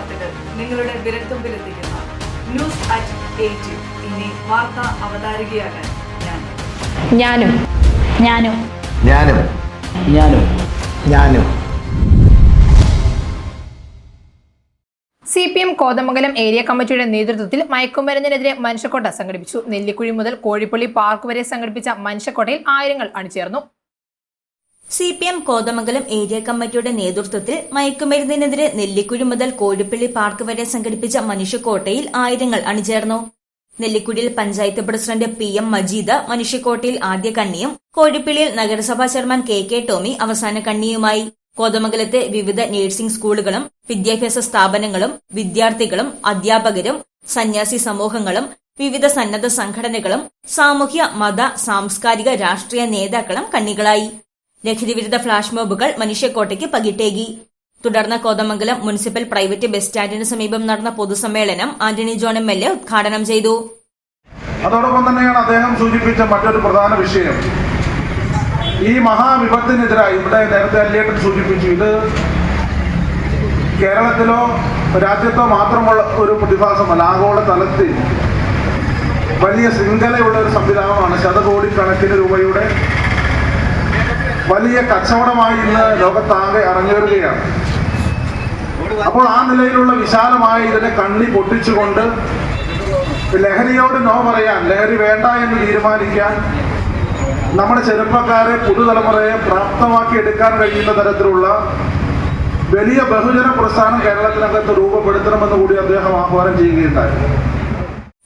വാർത്തകൾ നിങ്ങളുടെ വിരൽത്തുമ്പിലെത്തിക്കുന്ന. News at eight ഇനി വാർത്ത അവതാരികയാകാൻ ഞാൻ. ഞാനും. ഞാനും. ഞാനും. ഞാനും. ഞാനും. C P M Kothamangalam area കമ്മിറ്റിയുടെ നേതൃത്വത്തിൽ മയക്കുമരുന്നിനെതിരെ മനുഷ്യക്കോട്ട സംഘടിപ്പിച്ചു. നെല്ലിക്കുഴി മുതൽ കോഴിപ്പള്ളി പാർക്ക് വരെ സംഘടിപ്പിച്ച മനുഷ്യക്കോട്ടയിൽ ആയിരങ്ങൾ അണിചേർന്നു. C P M Kothamangalam area കമ്മിറ്റിയുടെ നേതൃത്വത്തിൽ മയക്കുമരുന്നിനെതിരെ നെല്ലിക്കുഴി മുതൽ കോഴിപ്പള്ളി പാർക്ക് വരെ സംഘടിപ്പിച്ച മനുഷ്യക്കോട്ടയിൽ ആയിരങ്ങൾ അണിചേർന്നു. നെല്ലിക്കുഴിയിൽ panchayat president P M Majeed മനുഷ്യക്കോട്ടയിൽ ആദ്യ കണ്ണിയും കോഴിപ്പള്ളിയിൽ നഗരസഭാ ചെയർമാൻ കെ കെ ടോമി അവസാന കണ്ണിയുമായി. കോതമംഗലത്തെ വിവിധ നഴ്സിംഗ് സ്കൂളുകളും വിദ്യാഭ്യാസ സ്ഥാപനങ്ങളും വിദ്യാർത്ഥികളും അധ്യാപകരും സന്യാസി സമൂഹങ്ങളും വിവിധ സന്നദ്ധ സംഘടനകളും സാമൂഹ്യ മത സാംസ്കാരിക രാഷ്ട്രീയ നേതാക്കളും കണ്ണികളായി. ലഹരിവിരുദ്ധ ഫ്ളാഷ് മോബുകൾ മനുഷ്യക്കോട്ടയ്ക്ക് പകിട്ടേകി. തുടർന്ന് കോതമംഗലം മുനിസിപ്പൽ പ്രൈവറ്റ് ബസ് സ്റ്റാൻഡിന് സമീപം നടന്ന പൊതുസമ്മേളനം Antony John M L A ഉദ്ഘാടനം ചെയ്തു. അതോടൊപ്പം തന്നെയാണ് അദ്ദേഹം സൂചിപ്പിച്ച മറ്റൊരു പ്രധാന വിഷയം. ഈ മഹാവിപത്തിനെതിരായി ഇവിടെ നേരത്തെ അല്ലേട്ടൻ സൂചിപ്പിച്ചു. ഇത് കേരളത്തിലോ രാജ്യത്തോ മാത്രമുള്ള ഒരു പ്രതിഭാസമല്ല ആഗോള തലത്തിൽ വലിയ ശൃംഖലയുള്ള ഒരു സംവിധാനമാണ് ശതകോടിക്കണക്കിന് രൂപയുടെ വലിയ കച്ചവടമായി ഇന്ന് ലോകത്താകെ അരങ്ങേറുകയാണ്. അപ്പോൾ ആ നിലയിലുള്ള വിശാലമായ ഇതിനെ കണ്ണി പൊട്ടിച്ചുകൊണ്ട് ലഹരിയോട് നോ പറയാൻ ലഹരി വേണ്ട എന്ന് തീരുമാനിക്കാൻ നമ്മുടെ ചെറുപ്പക്കാരെ പുതുതലമുറയെ പ്രാപ്തമാക്കി എടുക്കാൻ കഴിയുന്ന തരത്തിലുള്ള വലിയ ബഹുജന പ്രസ്ഥാനം കേരളത്തിനകത്ത് രൂപപ്പെടുത്തണമെന്ന് കൂടി അദ്ദേഹം ആഹ്വാനം ചെയ്യുകയുണ്ടായി.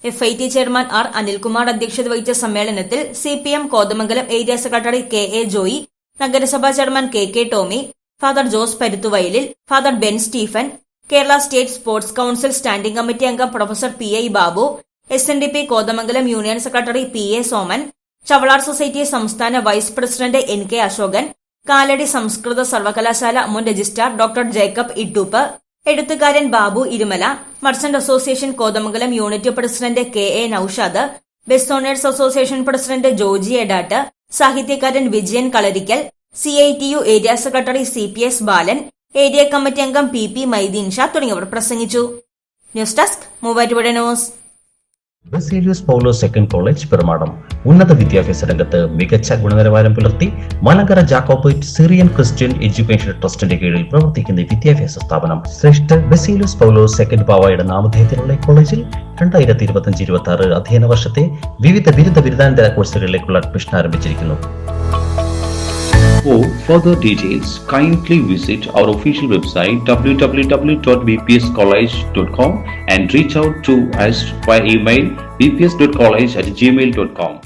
F I T chairman R Anilkumar അധ്യക്ഷത വഹിച്ച സമ്മേളനത്തിൽ C P M Kothamangalam area secretary K A Joy നഗരസഭാ chairman K K Tomy father Jose Paruthuvayalil father Ben Stephen Kerala state sports council standing committee അംഗം professor P I Babu S N D P Kothamangalam union secretary P A Soman Chavalar society സംസ്ഥാന vice president N K Ashokan Kalady സംസ്കൃത സർവകലാശാല മുൻ registrar doctor Jacob Ittoop എഴുത്തുകാരൻ Babu Irumala merchant association Kothamangalam unit president K A Noushad best owners association president Joji Edatt സാഹിത്യകാരൻ Vijayan Kalarikkal C I T U area secretary C P S Balan area committee അംഗം P P Maideen Shah തുടങ്ങിയവർ പ്രസംഗിച്ചു. News desk Muvattupuzha news Baselius Paulo second college Perumadom. ഉന്നത വിദ്യാഭ്യാസ രംഗത്ത് മികച്ച ഗുണനിലവാരം പുലർത്തി Malankara Jacobite Syrian Christian education ട്രസ്റ്റിന്റെ കീഴിൽ പ്രവർത്തിക്കുന്ന വിദ്യാഭ്യാസ സ്ഥാപനം. ശ്രേഷ്ഠ ബസേലിയസ് പൗലോ സെക്കൻഡ് പാവായുടെ നാമധേയത്തിലുള്ള കോളേജിൽ രണ്ടായിരത്തി ഇരുപത്തിയഞ്ച് ഇരുപത്തി ആറ് അധ്യയന വർഷത്തെ വിവിധ ബിരുദ ബിരുദാനന്തര കോഴ്സുകളിലേക്കുള്ള അഡ്മിഷൻ ആരംഭിച്ചിരിക്കുന്നു For further details, kindly visit our official website www.bpscollege.com and reach out to us via email bps.college at gmail.com.